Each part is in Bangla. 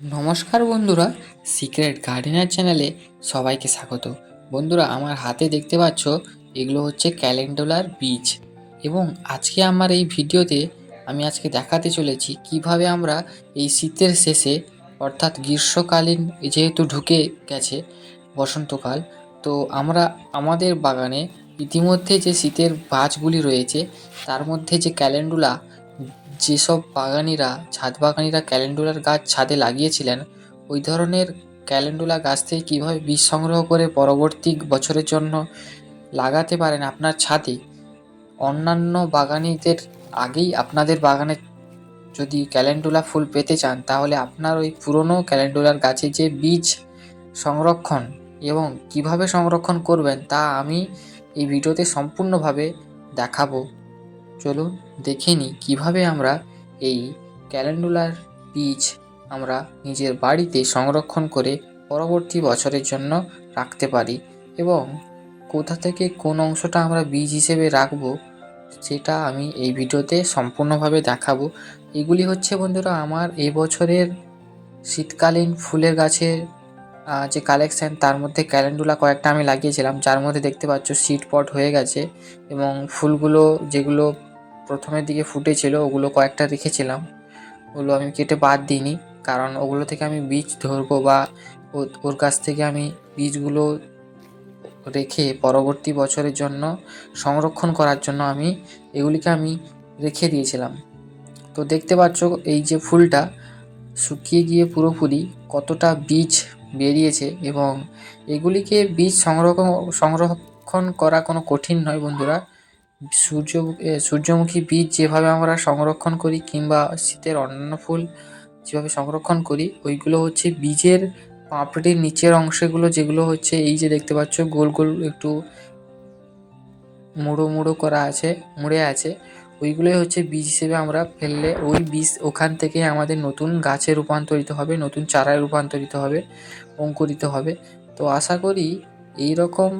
নমস্কার বন্ধুরা, সিক্রেট গার্ডেনার চ্যানেলে সবাইকে স্বাগত। বন্ধুরা, আমার হাতে দেখতে পাচ্ছ, এগুলো হচ্ছে ক্যালেন্ডুলার বীজ। এবং আজকে আমার এই ভিডিওতে আমি আজকে দেখাতে চলেছি কীভাবে আমরা এই শীতের শেষে, অর্থাৎ গ্রীষ্মকালীন যেহেতু ঢুকে গেছে বসন্তকাল, তো আমরা আমাদের বাগানে ইতিমধ্যে যে শীতের গাছগুলি রয়েছে, তার মধ্যে যে ক্যালেন্ডুলা যেসব বাগানিরা, ছাদ বাগানিরা ক্যালেন্ডুলার গাছ ছাদে লাগিয়েছিলেন, ওই ধরনের ক্যালেন্ডুলা গাছ থেকে কীভাবে বীজ সংগ্রহ করে পরবর্তী বছরের জন্য লাগাতে পারেন আপনার ছাদে? অন্যান্য বাগানিদের আগেই আপনাদের বাগানে যদি ক্যালেন্ডুলা ফুল পেতে চান, তাহলে আপনার ওই পুরনো ক্যালেন্ডুলার গাছে যে বীজ সংরক্ষণ এবং কীভাবে সংরক্ষণ করবেন তা আমি এই ভিডিওতে সম্পূর্ণভাবে দেখাবো। চলুন দেখে নিই কীভাবে আমরা এই ক্যালেন্ডুলার বীজ আমরা নিজের বাড়িতে সংরক্ষণ করে পরবর্তী বছরের জন্য রাখতে পারি এবং কোথা থেকে কোন অংশটা আমরা বীজ হিসেবে রাখব সেটা আমি এই ভিডিওতে সম্পূর্ণভাবে দেখাবো। এগুলি হচ্ছে বন্ধুরা আমার এই বছরের শীতকালীন ফুলের গাছের যে কালেকশন তার মধ্যে ক্যালেন্ডুলা কয়েকটা আমি লাগিয়েছিলাম, যার মধ্যে দেখতে পাচ্ছ সিড পট হয়ে গেছে এবং ফুলগুলো যেগুলো প্রথমের দিকে ফুটেছিল ওগুলো কয়েকটা রেখেছিলাম। ওগুলো আমি কেটে বাদ দিইনি, কারণ ওগুলো থেকে আমি বীজ ধরবো বা ওর কাছ থেকে আমি বীজগুলো রেখে পরবর্তী বছরের জন্য, সংরক্ষণ করার জন্য আমি এগুলিকে আমি রেখে দিয়েছিলাম। তো দেখতে পাচ্ছ এই যে ফুলটা, শুকিয়ে গিয়ে পুরোপুরি কতটা বীজ বেরিয়েছে এবং এগুলিকে বীজ সংরক্ষণ সংরক্ষণ করা কোনো কঠিন নয় বন্ধুরা। সূর্য সূর্যমুখী বীজ যেভাবে আমরা সংরক্ষণ করি কিংবা শীতের অন্যান্য ফুল যেভাবে সংরক্ষণ করি, ওইগুলো হচ্ছে বীজের পাপড়ির নিচের অংশগুলো যেগুলো হচ্ছে এই যে দেখতে পাচ্ছ গোল গোল একটু মুড়ো মুড়ো করা আছে, মুড়ে আছে, ওইগুলোই হচ্ছে বীজ হিসেবে আমরা ফেললে ওই বীজ ওখান থেকে আমাদের নতুন গাছে রূপান্তরিত হবে, নতুন চারায় রূপান্তরিত হবে, অঙ্কুরিত হবে। তো আশা করি এই রকম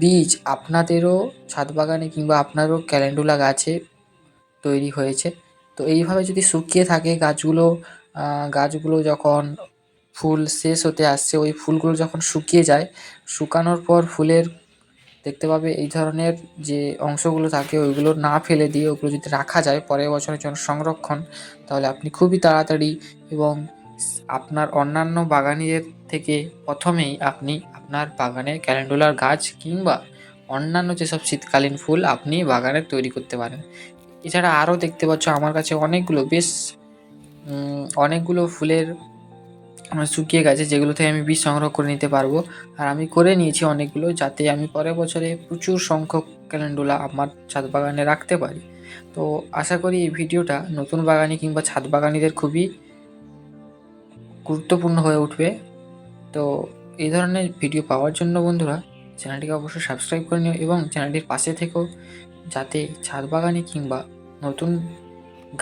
বীজ আপনাদেরও ছাদ বাগানে কিংবা আপনারও ক্যালেন্ডুলা গাছে তৈরি হয়েছে। তো এইভাবে যদি শুকিয়ে থাকে গাছগুলো গাছগুলো যখন ফুল শেষ হতে আসছে, ওই ফুলগুলো যখন শুকিয়ে যায়, শুকানোর পর ফুলের দেখতে পাবে এই ধরনের যে অংশগুলো থাকে, ওইগুলো না ফেলে দিয়ে ওগুলো যদি রাখা যায় পরের বছরের জন্য সংরক্ষণ, তাহলে আপনি খুবই তাড়াতাড়ি এবং আপনার অন্যান্য বাগানিদের থেকে প্রথমেই আপনি আপনার বাগানে ক্যালেন্ডুলার গাছ কিংবা অন্যান্য যেসব শীতকালীন ফুল আপনি বাগানে তৈরি করতে পারেন। এছাড়া আরও দেখতে পাচ্ছ আমার কাছে অনেকগুলো, বেশ অনেকগুলো ফুলের শুকিয়ে গেছে যেগুলো থেকে আমি বীজ সংগ্রহ করে নিতে পারব। আর আমি করে নিয়েছি অনেকগুলো যাতে আমি পরের বছরে প্রচুর সংখ্যক ক্যালেন্ডুলা আমার ছাদ বাগানে রাখতে পারি। তো আশা করি এই ভিডিওটা নতুন বাগানি কিংবা ছাদ বাগানিদের খুবই গুরুত্বপূর্ণ হয়ে উঠবে। তো এই ধরনের ভিডিও পাওয়ার জন্য বন্ধুরা চ্যানেলটিকে অবশ্যই সাবস্ক্রাইব করে নিও এবং চ্যানেলটির পাশে থেকেও যাতে ছাদ বাগানে কিংবা নতুন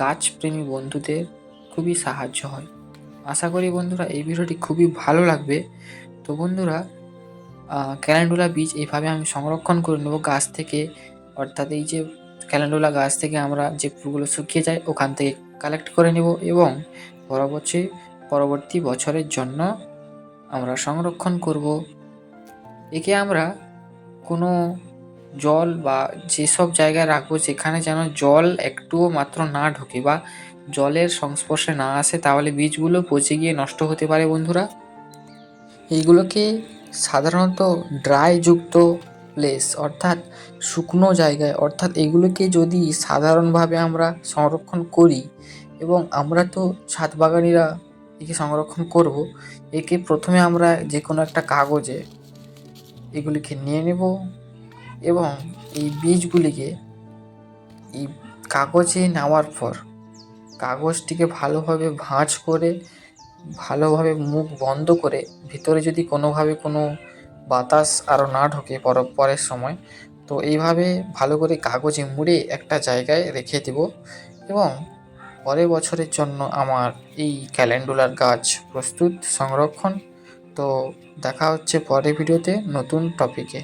গাছপ্রেমী বন্ধুদের খুবই সাহায্য হয়। আশা করি বন্ধুরা, এই ভিডিওটি খুবই ভালো লাগবে। তো বন্ধুরা ক্যালেন্ডুলা বীজ এইভাবে আমি সংরক্ষণ করে নেব গাছ থেকে। অর্থাৎ এই যে ক্যালেন্ডুলা গাছ থেকে আমরা যে ফুলগুলো শুকিয়ে যায়, ওখান থেকে কালেক্ট করে নেব এবং পরবর্তী পরবর্তী বছরের জন্য আমরা সংরক্ষণ করব। একে আমরা কোনো জল বা যেসব জায়গায় রাখব যেখানে যেন জল একটুও মাত্র না ঢোকে বা জলের সংস্পর্শে না আসে, তাহলে বীজগুলো পচে গিয়ে নষ্ট হতে পারে বন্ধুরা। এইগুলোকে সাধারণত ড্রাই যুক্ত প্লেস অর্থাৎ শুকনো জায়গায়, অর্থাৎ এগুলোকে যদি সাধারণভাবে আমরা সংরক্ষণ করি এবং আমরা তো ছাদ বাগানিরা একে সংরক্ষণ করব। একে প্রথমে আমরা যে কোনো একটা কাগজে এগুলিকে নিয়ে নেব এবং এই বীজগুলিকে এই কাগজে নেওয়ার পর কাগজটিকে ভালোভাবে ভাঁজ করে, ভালোভাবে মুখ বন্ধ করে, ভিতরে যদি কোনোভাবে কোনো বাতাস আরও না ঢোকে পর, পরের সময়, তো এইভাবে ভালো করে কাগজে মুড়ে একটা জায়গায় রেখে দেব এবং পরের বছরের জন্য আমার এই ক্যালেন্ডুলার গাছ প্রস্তুত সংরক্ষণ। তো দেখা হচ্ছে পরের ভিডিওতে নতুন টপিকে